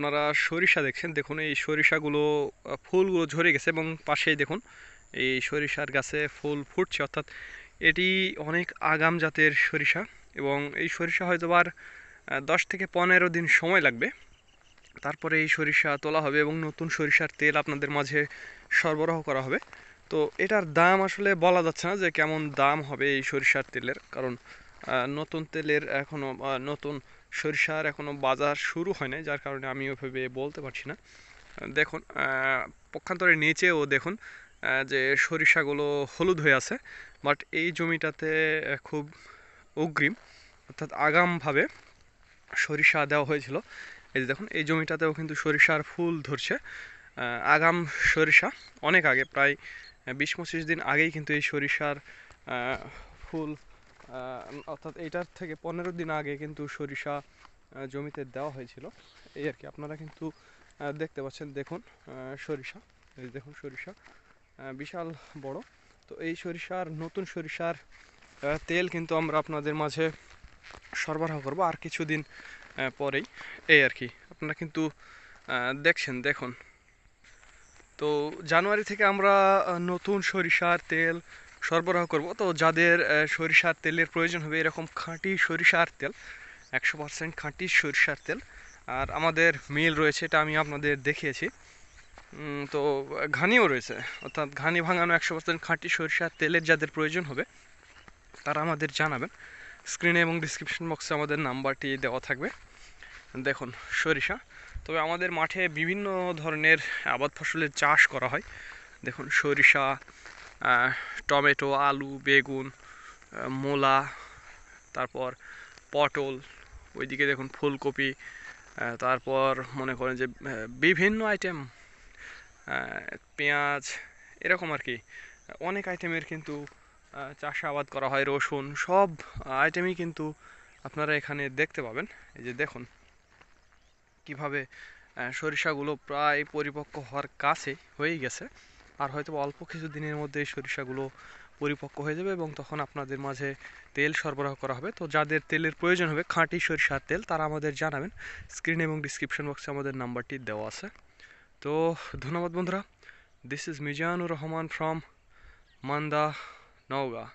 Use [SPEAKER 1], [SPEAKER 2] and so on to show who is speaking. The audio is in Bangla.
[SPEAKER 1] আপনারা সরিষা দেখছেন, দেখুন এই সরিষাগুলো ফুলগুলো ঝরে গেছে এবং পাশেই দেখুন এই সরিষার গাছে ফুল ফুটছে, অর্থাৎ এটি অনেক আগাম জাতের সরিষা এবং এই সরিষা হয়তো আর দশ থেকে পনেরো দিন সময় লাগবে। তারপরে এই সরিষা তোলা হবে এবং নতুন সরিষার তেল আপনাদের মাঝে সরবরাহ করা হবে। তো এটার দাম আসলে বলা যাচ্ছে না যে কেমন দাম হবে এই সরিষার তেলের, কারণ নতুন তেলের এখনও নতুন সরিষার এখনও বাজার শুরু হয় নাই, যার কারণে আমি ওইভাবে বলতে পারছি না। দেখুন পক্ষান্তরে নিচেও দেখুন যে সরিষাগুলো হলুদ হয়ে আছে বাট এই জমিটাতে খুব অগ্রিম, অর্থাৎ আগামভাবে সরিষা দেওয়া হয়েছিল। এই যে দেখুন, এই জমিটাতেও কিন্তু সরিষার ফুল ধরছে। আগাম সরিষা অনেক আগে, প্রায় বিশ পঁচিশ দিন আগেই কিন্তু এই সরিষার ফুল অর্থাৎ এইটার থেকে পনেরো দিন আগে কিন্তু সরিষা জমিতে দেওয়া হয়েছিল। এই আর কি, আপনারা কিন্তু দেখতে পাচ্ছেন, দেখুন সরিষা। এই দেখুন সরিষা বিশাল বড়। তো এই সরিষার, নতুন সরিষার তেল কিন্তু আমরা আপনাদের মাঝে সরবরাহ করব আর কিছুদিন পরেই। এই আর কি, আপনারা কিন্তু দেখছেন, দেখুন। তো জানুয়ারি থেকে আমরা নতুন সরিষার তেল সরবরাহ করব। তো যাদের সরিষার তেলের প্রয়োজন হবে, এরকম খাঁটি সরিষার তেল, একশো পার্সেন্ট খাঁটি সরিষার তেল। আর আমাদের মিল রয়েছে, এটা আমি আপনাদের দেখিয়েছি। তো ঘানিও রয়েছে, অর্থাৎ ঘানি ভাঙানো একশো পার্সেন্ট খাঁটি সরিষার তেলের যাদের প্রয়োজন হবে, তারা আমাদের জানাবেন। স্ক্রিনে এবং ডিসক্রিপশন বক্সে আমাদের নাম্বারটি দেওয়া থাকবে। দেখুন, সরিষা। তবে আমাদের মাঠে বিভিন্ন ধরনের আবাদ ফসলের চাষ করা হয়। দেখুন, সরিষা টমেটো, আলু, বেগুন মূলা, তারপর পটল, ওইদিকে দেখুন ফুলকপি তারপর মনে করেন যে বিভিন্ন আইটেম পেঁয়াজ, এরকম আর কি। অনেক আইটেমের কিন্তু চাষাবাদ করা হয়, রসুন, সব আইটেমই কিন্তু আপনারা এখানে দেখতে পাবেন। এই যে দেখুন, কীভাবে সরিষাগুলো প্রায় পরিপক্ক হওয়ার কাছে হয়েই গেছে। আর হয়তো অল্প কিছু দিনের মধ্যে সরিষাগুলো পরিপক্ক হয়ে যাবে এবং তখন আপনাদের মাঝে তেল সরবরাহ করা হবে। তো যাদের তেলের প্রয়োজন হবে, খাঁটি সরিষার তেল, তারা আমাদের জানাবেন। স্ক্রিন এবং ডিসক্রিপশন বক্সে আমাদের নাম্বারটি দেওয়া আছে। তো ধন্যবাদ বন্ধুরা। This is Mizanur Rahman from Manda, Naogaon.